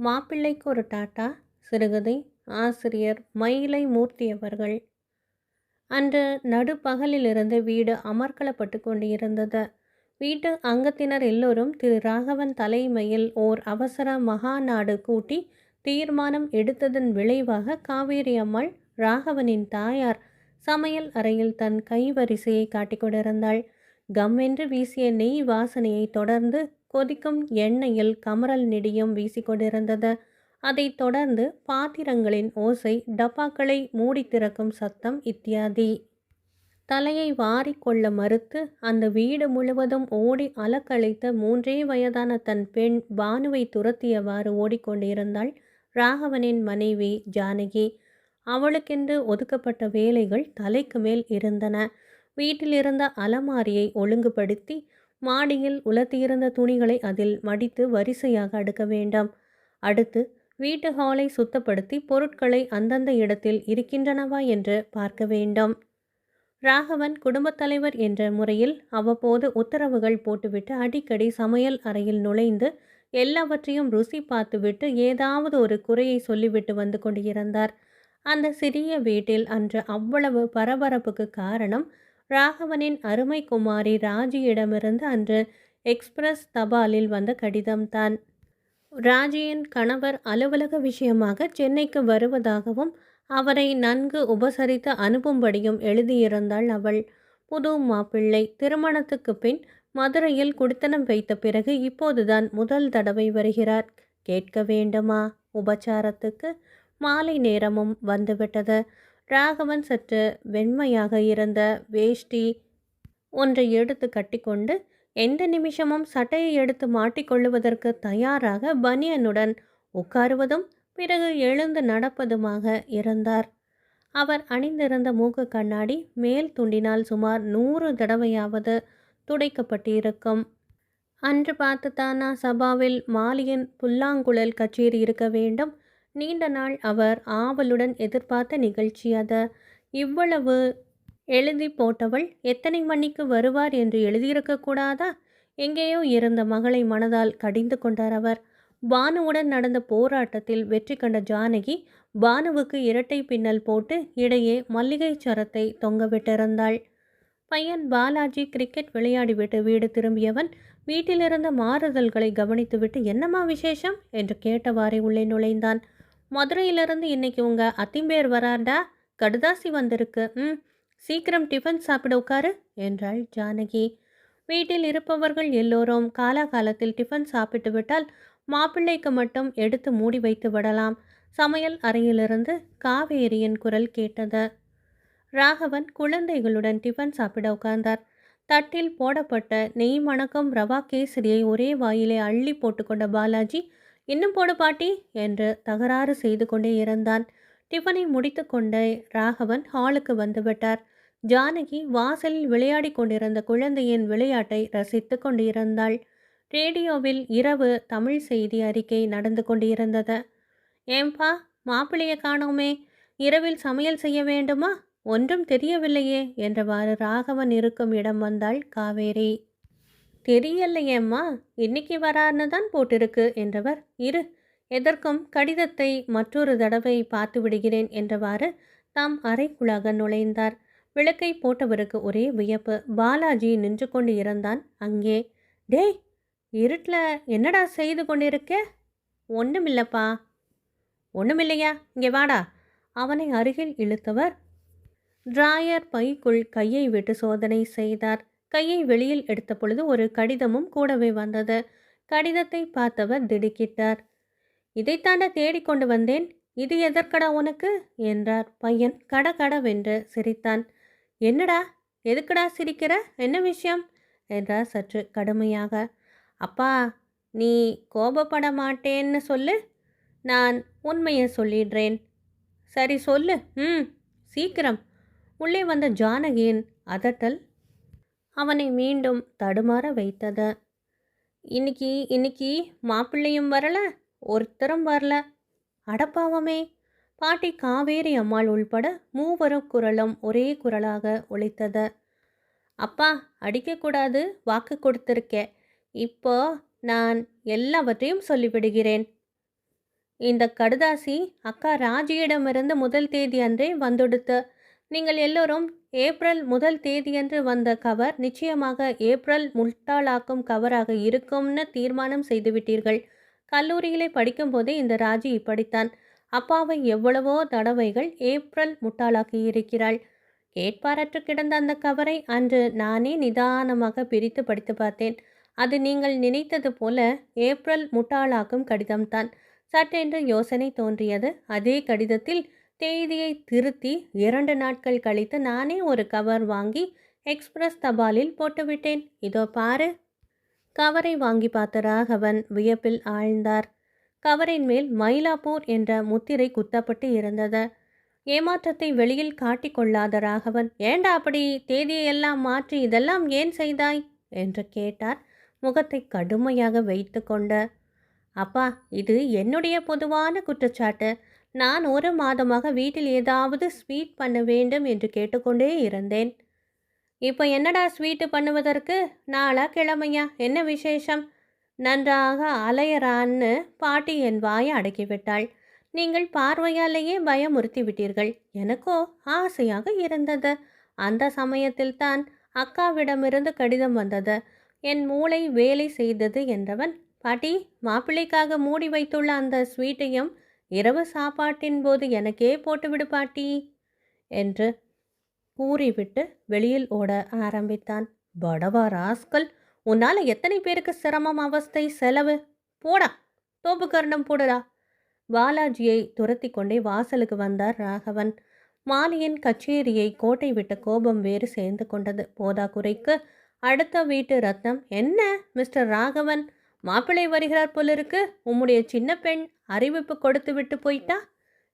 மாப்பிள்ளைக்கு ஒரு டாட்டா சிறுகதை ஆசிரியர் மயிலை மூர்த்தி அவர்கள் அன்று நடுப்பகலிலிருந்து வீடு அமர்க்களப்பட்டு கொண்டிருந்தது. வீட்டு அங்கத்தினர் எல்லோரும் திரு. ராகவன் தலைமையில் ஓர் அவசர மகாநாடு கூட்டி தீர்மானம் எடுத்ததன் விளைவாக காவேரி அம்மாள் ராகவனின் தாயார் சமையல் அறையில் தன் கைவரிசையை காட்டிக் கொண்டிருந்தாள். கம்மென்று வீசிய நெய் வாசனையை தொடர்ந்து கொதிக்கும் எண்ணெயில் கமரல் நெடியும் வீசிக்கொண்டிருந்தது. அதைத் தொடர்ந்து பாத்திரங்களின் ஓசை டப்பாக்களை மூடி திறக்கும் சத்தம் இத்தியாதி. தலையை வாரிக்கொள்ள மறுத்து அந்த வீடு முழுவதும் ஓடி அலக்கழித்த மூன்றே வயதான தன் பெண் பானுவை துரத்தியவாறு ஓடிக்கொண்டிருந்தாள் ராகவனின் மனைவி ஜானகி. அவளுக்கென்று ஒதுக்கப்பட்ட வேலைகள் தலைக்கு மேல் இருந்தன. வீட்டில் இருந்த அலமாரியை ஒழுங்குபடுத்தி மாடியில் உலர்த்தியிருந்த துணிகளை அதில் மடித்து வரிசையாக அடுக்க வேண்டாம். அடுத்து வீட்டு ஹாலை சுத்தப்படுத்தி பொருட்களை அந்தந்த இடத்தில் இருக்கின்றனவா என்று பார்க்க வேண்டும். ராகவன் குடும்பத் தலைவர் என்ற முறையில் அவ்வப்போது உத்தரவுகள் போட்டுவிட்டு அடிக்கடி சமையல் அறையில் நுழைந்து எல்லாவற்றையும் ருசி பார்த்துவிட்டு ஏதாவது ஒரு குறையை சொல்லிவிட்டு வந்து கொண்டிருந்தார். அந்த சிறிய வீட்டில் அன்று அவ்வளவு பரபரப்புக்கு காரணம் ராகவனின் அருமை குமாரி ராஜியிடமிருந்து அன்று எக்ஸ்பிரஸ் தபாலில் வந்த கடிதம்தான் ராஜியின் கணவர் அலுவலக விஷயமாக சென்னைக்கு வருவதாகவும் அவரை நன்கு உபசரித்து அனுப்பும்படியும் எழுதியிருந்தாள் அவள். புது மாப்பிள்ளை திருமணத்துக்கு பின் மதுரையில் குடித்தனம் வைத்த பிறகு இப்போதுதான் முதல் தடவை வருகிறார். கேட்க வேண்டுமா? உபச்சாரத்துக்கு மாலை நேரமும் வந்துவிட்டது. ராகவன் சற்று வெண்மையாக இருந்த வேஷ்டி ஒன்றை எடுத்து கட்டிக்கொண்டு எந்த நிமிஷமும் சட்டையை எடுத்து மாட்டிக்கொள்ளுவதற்கு தயாராக பனியனுடன் உட்காருவதும் பிறகு எழுந்து நடப்பதுமாக இருந்தார். அவர் அணிந்திருந்த மூக்கு கண்ணாடி மேல் துண்டினால் சுமார் நூறு தடவையாவது துடைக்கப்பட்டிருக்கும். அன்று பார்த்துத்தானா சபாவில் மாலியின் புல்லாங்குழல் கச்சேரி இருக்க வேண்டும் நீண்ட நாள் அவர் ஆவலுடன் எதிர்பார்த்த நிகழ்ச்சி அது. இவ்வளவு எழுதி போட்டவள் எத்தனை மணிக்கு வருவார் என்று எழுதியிருக்க கூடாதா? எங்கேயோ இருந்த மகளை மனதால் கடிந்து கொண்டார் அவர். பானுவுடன் நடந்த போராட்டத்தில் வெற்றி கண்ட ஜானகி பானுவுக்கு இரட்டை பின்னல் போட்டு இடையே மல்லிகை சரத்தை தொங்கவிட்டிருந்தாள் பையன் பாலாஜி கிரிக்கெட் விளையாடிவிட்டு வீடு திரும்பியவன் வீட்டிலிருந்த மாறுதல்களை கவனித்துவிட்டு என்னம்மா விசேஷம்? என்று கேட்டவாறே உள்ளே நுழைந்தான். மதுரையிலிருந்து இன்னைக்கு உங்க அத்திம்பேர் வராண்டா கடுதாசி வந்திருக்கு. ம் சீக்கிரம் டிஃபன் சாப்பிட உட்காரு என்றாள் ஜானகி. வீட்டில் இருப்பவர்கள் எல்லோரும் காலாகாலத்தில் டிஃபன் சாப்பிட்டு விட்டால் மாப்பிள்ளைக்கு மட்டும் எடுத்து மூடி வைத்து விடலாம். சமையல் அறையிலிருந்து காவேரியின் குரல் கேட்டது. ராகவன் குழந்தைகளுடன் டிஃபன் சாப்பிட உட்கார்ந்தார். தட்டில் போடப்பட்ட நெய் மணக்கம் ரவா கேசரியை ஒரே வாயிலே அள்ளி போட்டுக்கொண்ட பாலாஜி இன்னும் போடு பாட்டி என்று தகராறு செய்து கொண்டே இருந்தான் டிஃபனை முடித்து கொண்டே ராகவன் ஹாலுக்கு வந்துவிட்டார் ஜானகி வாசலில் விளையாடி கொண்டிருந்த குழந்தையின் விளையாட்டை ரசித்து கொண்டிருந்தாள். ரேடியோவில் இரவு தமிழ் செய்தி அறிக்கை நடந்து கொண்டிருந்தது. ஏம்பா மாப்பிள்ளையை காணோமே இரவில் சமையல் செய்ய வேண்டுமா? ஒன்றும் தெரியவில்லையே என்றவாறு ராகவன் இருக்கும் இடம் வந்தாள் காவேரி. தெரியலையேம்மா இன்னைக்கு வரார்னு தான் போட்டிருக்கு என்றவர் இரு எதற்கும் கடிதத்தை மற்றொரு தடவை பார்த்து விடுகிறேன் என்றவாறு தாம் அறைக்குள்ளாக நுழைந்தார். விளக்கை போட்டவருக்கு ஒரே வியப்பு. பாலாஜி நின்று கொண்டு இருந்தான் அங்கே டேய் இருட்டில் என்னடா செய்து கொண்டிருக்க? ஒன்றுமில்லப்பா ஒன்றுமில்லையா இங்கே வாடா. அவனை அருகில் இழுத்தவர் டிராயர் பைக்குள் கையை விட்டு சோதனை செய்தார். கையை வெளியில் எடுத்த பொழுது ஒரு கடிதமும் கூடவே வந்தது. கடிதத்தை பார்த்தவர் திடுக்கிட்டார். இதைத்தாண்ட தேடிக்கொண்டு வந்தேன்? இது எதற்கடா உனக்கு? என்றார். பையன் கடகடவென்று சிரித்தான். என்னடா? எதுக்குடா சிரிக்கிற? என்ன விஷயம்? என்றார் சற்று கடுமையாக. அப்பா நீ கோபப்பட மாட்டேன்னு சொல்லு. நான் உண்மையை சொல்லிடுறேன். சரி சொல்லு. ம் சீக்கிரம். உள்ளே வந்த ஜானகியின் அதட்டல் அவனை மீண்டும் தடுமாற வைத்தது. இன்னைக்கு இன்னைக்கு மாப்பிள்ளையும் வரல ஒருத்தரும் வரல. அடப்பாவமே பாட்டி காவேரி அம்மாள் உள்பட மூவரும் குரலும் ஒரே குரலாக ஒழித்தது அப்பா அடிக்கக்கூடாது வாக்கு கொடுத்துருக்கேன் இப்போ நான் எல்லாவற்றையும் சொல்லிவிடுகிறேன். இந்த கடுதாசி அக்கா ராஜியிடமிருந்து முதல் தேதி அன்றே வந்துடுத்து. நீங்கள் எல்லோரும் ஏப்ரல் முதல் தேதியன்று வந்த கவர் நிச்சயமாக ஏப்ரல் முட்டாளாக்கும் கவராக இருக்கும்னு தீர்மானம் செய்துவிட்டீர்கள். கல்லூரியிலே படிக்கும்போதே இந்த ராஜி இப்படித்தான். அப்பாவை எவ்வளவோ தடவைகள் ஏப்ரல் முட்டாளாக்கி இருக்கிறாள். கேட்பாரற்று கிடந்த அந்த கவரை அன்று நானே நிதானமாக பிரித்து படித்து பார்த்தேன். அது நீங்கள் நினைத்தது போல ஏப்ரல் முட்டாளாக்கும் கடிதம்தான். சட்டென்று யோசனை தோன்றியது. அதே கடிதத்தில் தேதியை திருத்தி இரண்டு நாட்கள் கழித்து நானே ஒரு கவர் வாங்கி எக்ஸ்பிரஸ் தபாலில் போட்டுவிட்டேன். இதோ பாரு. கவரை வாங்கி பார்த்த ராகவன் வியப்பில் ஆழ்ந்தார். கவரின் மேல் மயிலாப்பூர் என்ற முத்திரை குத்தப்பட்டு இருந்தது. ஏமாற்றத்தை வெளியில் காட்டிக்கொள்ளாத ராகவன் ஏண்டா அப்படி? தேதியெல்லாம் மாற்றி இதெல்லாம் ஏன் செய்தாய்? என்று கேட்டார். முகத்தை கடுமையாக வைத்து கொண்ட அப்பா இது என்னுடைய பொதுவான குற்றச்சாட்டு. நான் ஒரு மாதமாக வீட்டில் ஏதாவது ஸ்வீட் பண்ண வேண்டும் என்று கேட்டுக்கொண்டே இருந்தேன். இப்போ என்னடா ஸ்வீட்டு பண்ணுவதற்கு? நாளா கிழமையா? என்ன விசேஷம்? நன்றாக அலையறான்னு பாட்டி என் வாயை அடக்கிவிட்டாள். நீங்கள் பார்வையாலேயே பயமுறுத்தி விட்டீர்கள் எனக்கோ ஆசையாக இருந்தது. அந்த சமயத்தில் தான் அக்காவிடமிருந்து கடிதம் வந்தது. என் மூளை வேலை செய்தது என்றவன் பாட்டி மாப்பிள்ளைக்காக மூடி வைத்துள்ள அந்த ஸ்வீட்டையும் இரவு சாப்பாட்டின் போது எனக்கே போட்டுவிடு பாட்டி என்று கூறிவிட்டு வெளியில் ஓட ஆரம்பித்தான். படவா ராஸ்கல் உன்னால் எத்தனை பேருக்கு சிரமம் அவஸ்தை செலவு? போடா தோப்பு கரணம் போடுடா பாலாஜியை துரத்தி கொண்டே வாசலுக்கு வந்தார் ராகவன். மாலியின் கச்சேரியை கோட்டை விட்ட கோபம் வேறு சேர்ந்து கொண்டது. போதா குறைக்கு அடுத்த வீட்டு ரத்னம் என்ன மிஸ்டர் ராகவன்? மாப்பிள்ளை வருகிறார் போலிருக்கு. உம்முடைய சின்ன பெண் அறிவிப்பு கொடுத்து விட்டு போயிட்டா?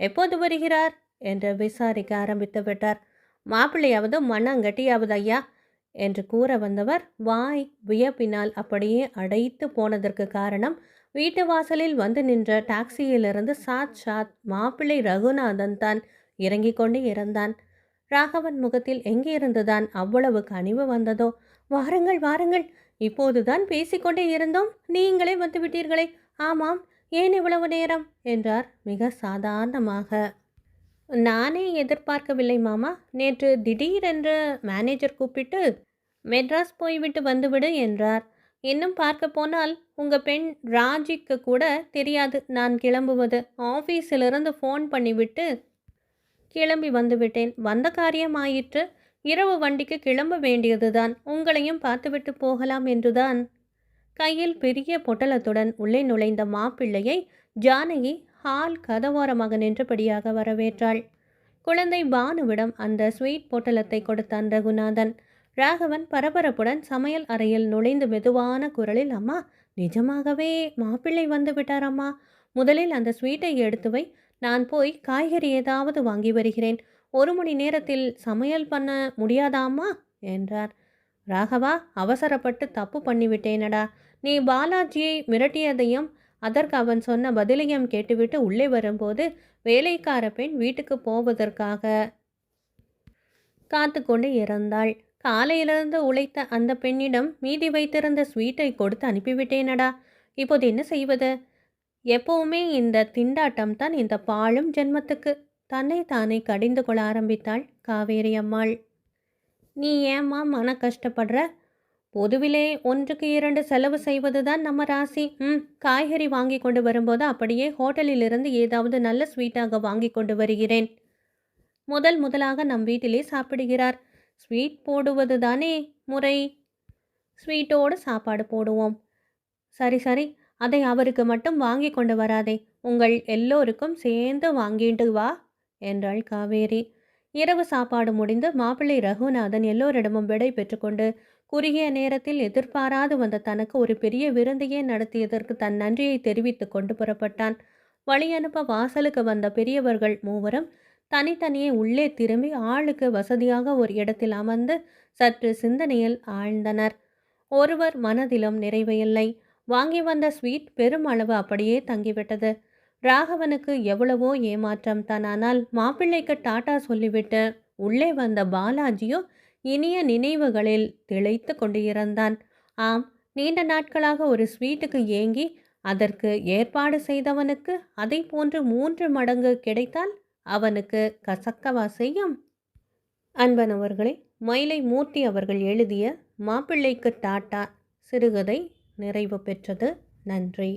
எப்போது வருகிறார்? என்று விசாரிக்க ஆரம்பித்து விட்டார். மாப்பிள்ளையாவது மண்ணாங்கட்டியாவது ஐயா? என்று கூற வந்தவர் வாய் வியப்பினால் அப்படியே அடைத்து போனதற்கு காரணம் வீட்டு வாசலில் வந்து நின்ற டாக்ஸியிலிருந்து சாத் சாத் மாப்பிள்ளை ரகுநாதன் தான் இறங்கிக் கொண்டு இருந்தான் ராகவன் முகத்தில் எங்கிருந்துதான் அவ்வளவு கனிவு வந்ததோ? வாருங்கள் வாருங்கள் இப்போதுதான் பேசிக்கொண்டே இருந்தோம். நீங்களே வந்து விட்டீர்களே. ஆமாம் ஏன் இவ்வளவு நேரம்? என்றார் மிக சாதாரணமாக. நானே எதிர்பார்க்கவில்லை மாமா. நேற்று திடீரென்று மேனேஜர் கூப்பிட்டு மெட்ராஸ் போய்விட்டு வந்துவிடு என்றார். இன்னும் பார்க்க போனால் உங்கள் பெண் ராஜிக்கு கூட தெரியாது. நான் கிளம்புவது. ஆஃபீஸிலிருந்து ஃபோன் பண்ணிவிட்டு கிளம்பி வந்துவிட்டேன் வந்த காரியம் ஆயிற்று இரவு வண்டிக்கு கிளம்ப வேண்டியதுதான். உங்களையும் பார்த்துவிட்டு போகலாம் என்றுதான். கையில் பெரிய பொட்டலத்துடன் உள்ளே நுழைந்த மாப்பிள்ளையை ஜானகி ஹால் கதவோரமாக நின்றபடியாக வரவேற்றாள். குழந்தை பானுவிடம் அந்த ஸ்வீட் பொட்டலத்தை கொடுத்தான் ரகுநாதன். ராகவன் பரபரப்புடன் சமையல் அறையில் நுழைந்து மெதுவான குரலில் அம்மா நிஜமாகவே மாப்பிள்ளை வந்து விட்டாரம்மா. முதலில் அந்த ஸ்வீட்டை எடுத்து வை. நான் போய் காய்கறி ஏதாவது வாங்கி வருகிறேன். ஒரு மணி நேரத்தில் சமையல் பண்ண முடியாதாம்மா? என்றார். ராகவா அவசரப்பட்டு தப்பு பண்ணிவிட்டேனடா. நீ பாலாஜியை மிரட்டியதையும் அதற்கு அவன் சொன்ன பதிலையும் கேட்டுவிட்டு உள்ளே வரும்போது வேலைக்கார பெண் வீட்டுக்கு போவதற்காக காத்து கொண்டு இறந்தாள். காலையிலிருந்து உழைத்த அந்த பெண்ணிடம் மீதி வைத்திருந்த ஸ்வீட்டை கொடுத்து அனுப்பிவிட்டேனடா. இப்போது என்ன செய்வது? எப்பவுமே இந்த திண்டாட்டம் தான் இந்த பாழும் ஜென்மத்துக்கு. தன்னை தானே கடிந்து கொள்ள ஆரம்பித்தாள் காவேரி அம்மாள். நீ ஏம்மா மன கஷ்டப்படுற? பொதுவிலே ஒன்றுக்கு இரண்டு செலவு செய்வதுதான் நம்ம ராசி. ம் காய்கறி வாங்கி கொண்டு வரும்போது அப்படியே ஹோட்டலிலிருந்து ஏதாவது நல்ல ஸ்வீட்டாக வாங்கி கொண்டு வருகிறேன். முதல் முதலாக நம் வீட்டிலே சாப்பிடுகிறார். ஸ்வீட் போடுவது தானே முறை. ஸ்வீட்டோடு சாப்பாடு போடுவோம். சரி சரி. அதை அவருக்கு மட்டும் வாங்கி கொண்டு வராதே. உங்கள் எல்லோருக்கும் சேர்ந்து வாங்கிட்டு வா. என்றாள் காவேரி. இரவு சாப்பாடு முடிந்து மாப்பிள்ளை ரகுநாதன் எல்லோரிடமும் விடை பெற்றுக்கொண்டு குறுகிய நேரத்தில் எதிர்பாராது வந்த தனக்கு ஒரு பெரிய விருந்தையே நடத்தியதற்கு தன் நன்றியை தெரிவித்து கொண்டு புறப்பட்டான். வழி அனுப்ப வாசலுக்கு வந்த பெரியவர்கள் மூவரும் தனித்தனியே உள்ளே திரும்பி ஆளுக்கு வசதியாக ஒரு இடத்தில் அமர்ந்து சற்று சிந்தனையில் ஆழ்ந்தனர். ஒருவர் மனதிலும் நிறைவையில்லை. வாங்கி வந்த ஸ்வீட் பெருமளவு அப்படியே தங்கிவிட்டது. ராகவனுக்கு எவ்வளவோ ஏமாற்றம் தான். ஆனால் மாப்பிள்ளைக்கு டாட்டா சொல்லிவிட்டு உள்ளே வந்த பாலாஜியோ இனிய நினைவுகளில் திளைத்து கொண்டு இருந்தான் ஆம் நீண்ட நாட்களாக ஒரு ஸ்வீட்டுக்கு ஏங்கி அதற்கு ஏற்பாடு செய்தவனுக்கு அதை போன்று மூன்று மடங்கு கிடைத்தால் அவனுக்கு கசக்கவா செய்யும்? அன்பனவர்களே மயிலை மூர்த்தி அவர்கள் எழுதிய மாப்பிள்ளைக்கு டாட்டா சிறுகதை நிறைவு பெற்றது. நன்றி.